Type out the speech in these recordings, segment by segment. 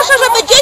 Саша же, ты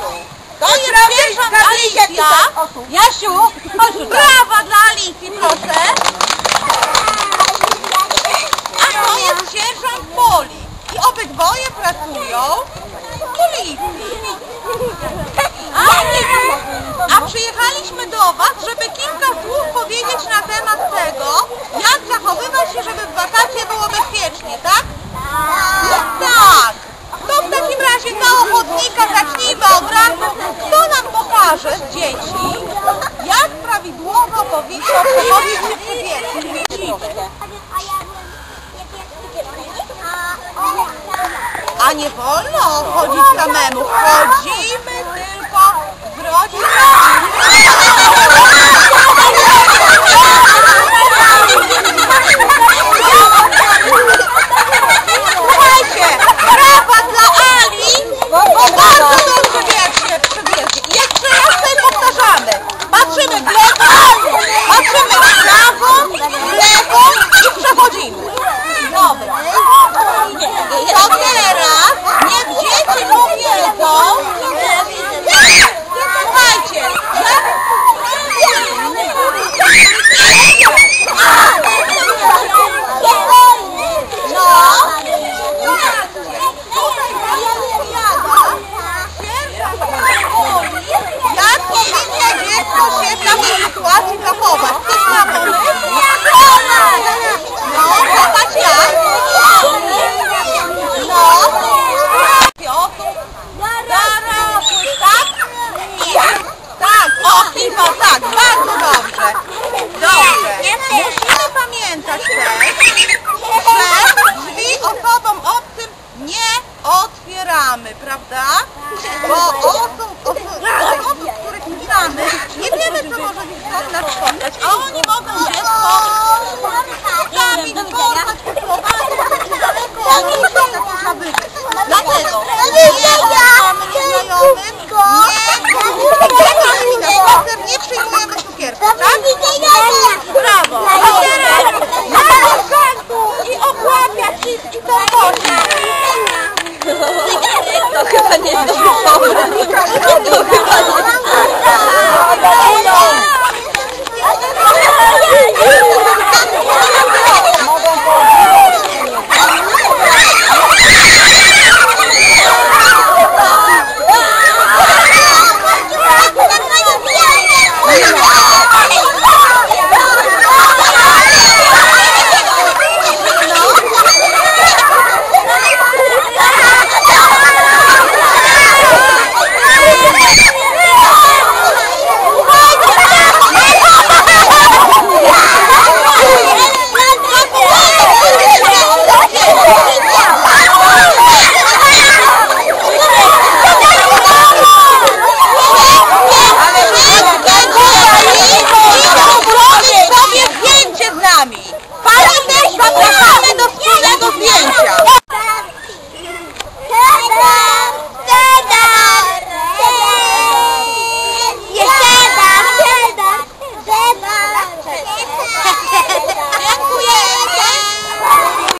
przyjaciół. To jest sierżant Alicja. Jasiu, chodź tutaj. Brawa dla Alicji, proszę. A to jest sierżant Poli. I obydwoje pracują dzieci, jak prawidłowo powinno przechodzić się przy wiecu? A nie wolno chodzić samemu. Chodzimy tylko z Słuchajcie, brawa dla Ali, bo bardzo dobrze wiecznie przywiezie. I jeszcze raz tutaj powtarzamy. Patrzymy w lewo, patrzymy w prawo, w lewo i przechodzimy. Dobra. To teraz niech dzieci powiedzą. Słuchajcie, jak... No. Tutaj pani opowiada, sierżant Poli, jak powinno dziecko się w takiej sytuacji zachować. Ktoś ma pomysł? No, popatrz jak. No. Piotr. Zaraz, tak? Nie. Tak, o, kiwa, tak, bardzo dobrze. Dobrze. Musimy pamiętać też, że drzwi osobom obcym nie otwieramy, prawda? Bo osób, osób, osób których znamy, nie wiemy, co może ich nas spotkać, a oni mogą sami porwać, poprowadzić gdzieś daleko, tak można wyjść. Dlatego nie nieznajomym, nie, To chyba nie jest dobry pomysł. To chyba nie sobie zdjęcie